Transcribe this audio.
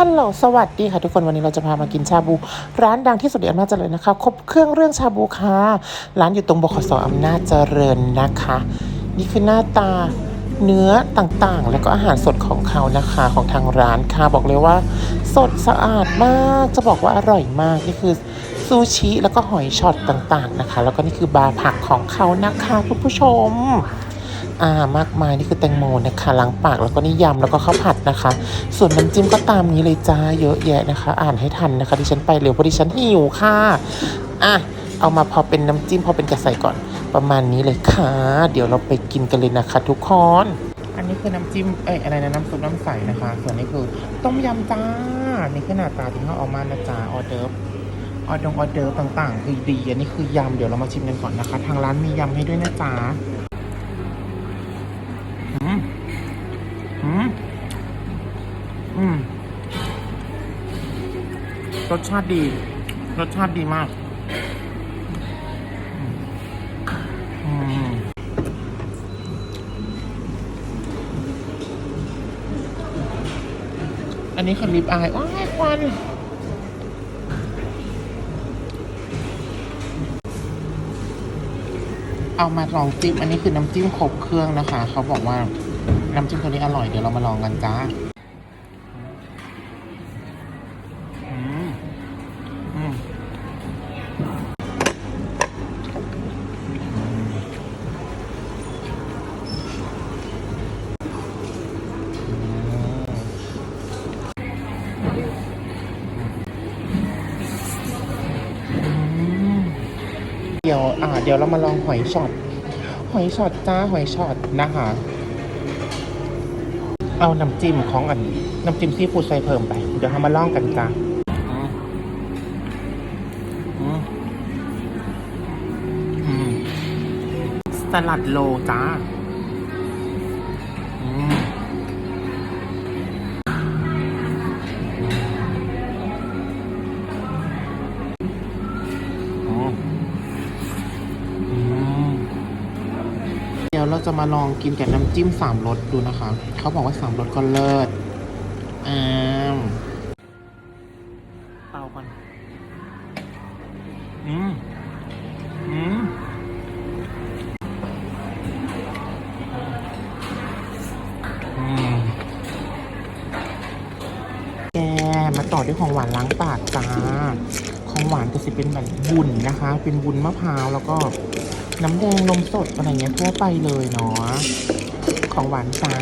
ฮัลโหล สวัสดีค่ะทุกคน วันนี้เราจะพามากินชาบู ร้านดังที่สุดในอำนาจเจริญนะคะ ครบเครื่องเรื่องชาบูค่ะ ร้านอยู่ตรงบขสอำนาจเจริญนะคะ นี่คือหน้าตาเนื้อต่างๆ แล้วก็อาหารสดของเขานะคะของทางร้านค่ะ บอกเลยว่า สดสะอาดมาก จะบอกว่าอร่อยมาก นี่คือซูชิแล้วก็หอยช็อตต่างๆนะคะ แล้วก็นี่คือบาร์ผักของเขานะคะคุณผู้ชม อ่ามากมายนี่คือแตงโมนะคะล้างปากแล้วก็นิยำแล้วก็ข้าวผัดนะคะ ส่วนน้ำจิ้มก็ตามนี้เลยจ้าเยอะแยะนะคะ อ่านให้ทันนะคะดิฉันไปเร็วเพราะดิฉันหิวค่ะอะเอามาพอเป็นน้ำจิ้มพอเป็นกระใสก่อน ประมาณนี้เลยค่ะ เดี๋ยวเราไปกินกันเลยนะคะ ทุกคนอันนี้คือน้ำจิ้มเอ้ยอะไรนะน้ำซุปน้ำใสนะคะ ส่วนนี้คือต้มยำจ้านี่คือหน้าตาที่เขาเอามานะจ๊ะออเดิร์ฟออดงออเดิร์ฟต่างๆ คือดีอันนี้คือยำเดี๋ยวเรามาชิมกันก่อนนะคะ ทางร้านมียำให้ด้วยนะจ๊ะ รสชาติดี รสชาติดีมากอันนี้คือลิปอายว้ายควันเอามาลองจิ้ม อันนี้คือน้ำจิ้มครบเครื่องนะคะ เขาบอกว่าน้ำจิ้มตัวนี้อร่อย เดี๋ยวเรามาลองกันจ้า เดี๋ยวอ่าเดี๋ยวเรามาลองหอยช็อตหอยช็อตจ้าหอยช็อตนะคะ เอาน้ำจิ้มของอันน้ำจิ้มซีฟู้ดใส่เพิ่มไป เดี๋ยวทำมาลองกันจ้าสลัดโลจ้าอืมอืมอืม เดี๋ยวเราจะมาลองกินกับน้ำจิ้มสามรสดูนะคะ เขาบอกว่าสามรสก็เลิศอ้ามเป่าก่อนอืมอืมอืมแกมาต่อด้วยของหวานล้างปากจ้า ของหวานก็จะเป็นแบบบุญนะคะ เป็นบุญมะพร้าวแล้วก็ น้ำแดงนมสดอะไรเงี้ยทั่วไปเลยเนาะของหวานจ้า